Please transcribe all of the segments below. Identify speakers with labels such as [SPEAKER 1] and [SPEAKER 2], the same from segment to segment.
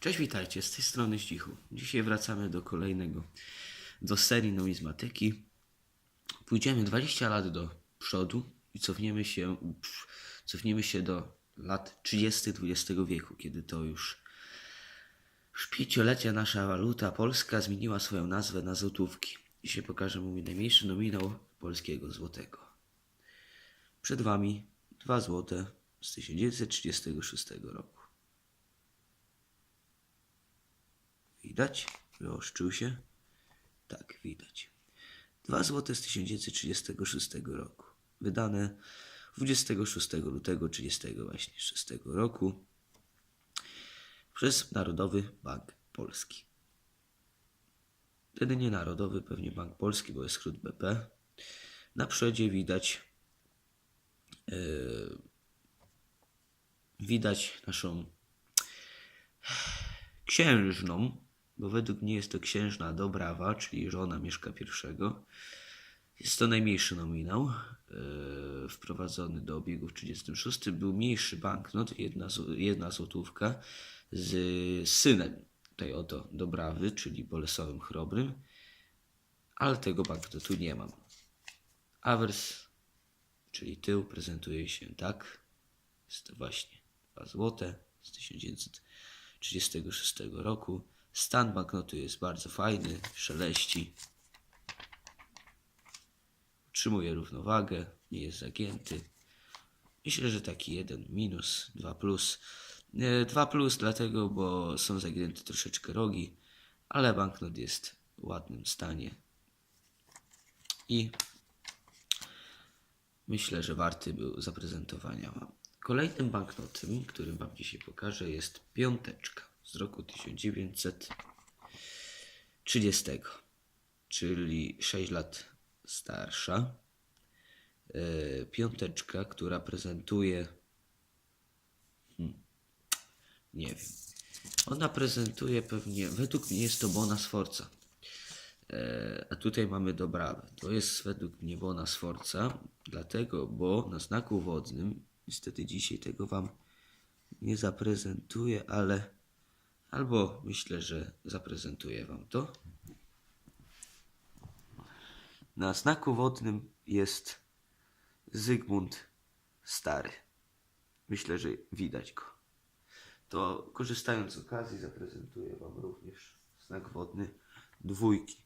[SPEAKER 1] Cześć, witajcie, z tej strony Zdzichu. Dzisiaj wracamy do kolejnego, do serii numizmatyki. Pójdziemy 20 lat do przodu i cofniemy się, cofniemy się do lat 30. XX wieku, kiedy to już szpieciolecia nasza waluta polska zmieniła swoją nazwę na złotówki. Dzisiaj pokażę mu najmniejszy nominał polskiego złotego. Przed Wami 2 złote z 1936 roku. Widać? Wyoszczył się? Tak, widać. 2 zł z 1936 roku. Wydane 26 lutego 30 właśnie 6 roku przez Narodowy Bank Polski. Wtedy nie Narodowy, pewnie Bank Polski, bo jest skrót BP. Na przodzie widać yy, widać naszą księżną, bo według mnie jest to księżna Dobrawa, czyli żona Mieszka I. Jest to najmniejszy nominał e, wprowadzony do obiegu w 1936. Był mniejszy banknot, jedna, jedna złotówka z synem tej oto Dobrawy, czyli Bolesławem Chrobrym, ale tego banknotu nie mam. Awers, czyli tył, prezentuje się tak. Jest to właśnie 2 złote z 1936 roku. Stan banknotu jest bardzo fajny, szeleści. Utrzymuje równowagę, nie jest zagięty. Myślę, że taki jeden minus, dwa plus. E, Dwa plus dlatego, bo są zagięte troszeczkę rogi, ale banknot jest w ładnym stanie. I myślę, że warty był zaprezentowania Wam. Kolejnym banknotem, którym Wam dzisiaj pokażę, jest piąteczka z roku 1930, czyli 6 lat starsza. E, Piąteczka, która prezentuje. Hmm, nie wiem. Ona prezentuje pewnie, według mnie jest to Bona Sforza. E, A tutaj mamy Dobrawę. To jest według mnie Bona Sforza, dlatego, bo na znaku wodnym, niestety dzisiaj tego Wam nie zaprezentuję, ale albo myślę, że zaprezentuję Wam to. Na znaku wodnym jest Zygmunt Stary. Myślę, że widać go. To korzystając z okazji zaprezentuję Wam również znak wodny dwójki.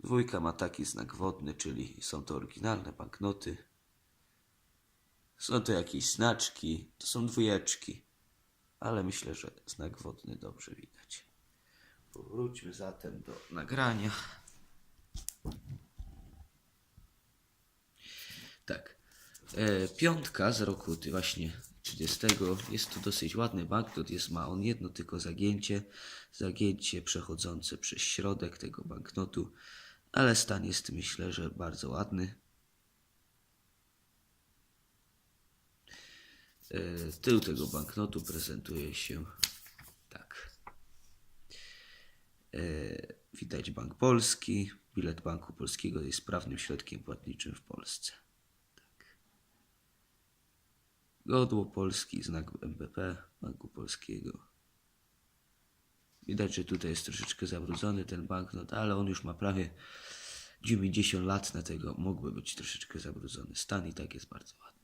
[SPEAKER 1] Dwójka ma taki znak wodny, czyli są to oryginalne banknoty. Są to jakieś znaczki, to są dwójeczki, ale myślę, że znak wodny dobrze widać. Powróćmy zatem do nagrania. Tak. E, piątka z roku właśnie 30. Jest to dosyć ładny banknot. Jest, ma on jedno tylko zagięcie. Zagięcie przechodzące przez środek tego banknotu. Ale stan jest myślę, że bardzo ładny. Tył tego banknotu prezentuje się tak. E, widać Bank Polski. Bilet Banku Polskiego jest sprawnym środkiem płatniczym w Polsce. Godło Polski, znak MBP Banku Polskiego. Widać, że tutaj jest troszeczkę zabrudzony ten banknot, ale on już ma prawie 90 lat, dlatego mógłby być troszeczkę zabrudzony. Stan i tak jest bardzo ładny.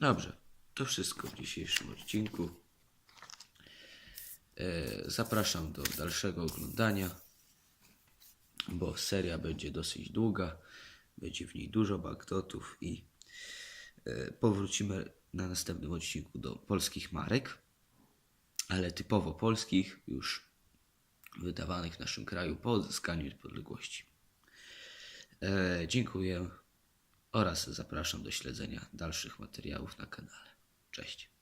[SPEAKER 1] Dobrze, to wszystko w dzisiejszym odcinku. E, Zapraszam do dalszego oglądania, bo seria będzie dosyć długa. Będzie w niej dużo banknotów i e, powrócimy na następnym odcinku do polskich marek, ale typowo polskich, już wydawanych w naszym kraju po odzyskaniu niepodległości. E, dziękuję oraz zapraszam do śledzenia dalszych materiałów na kanale. Cześć.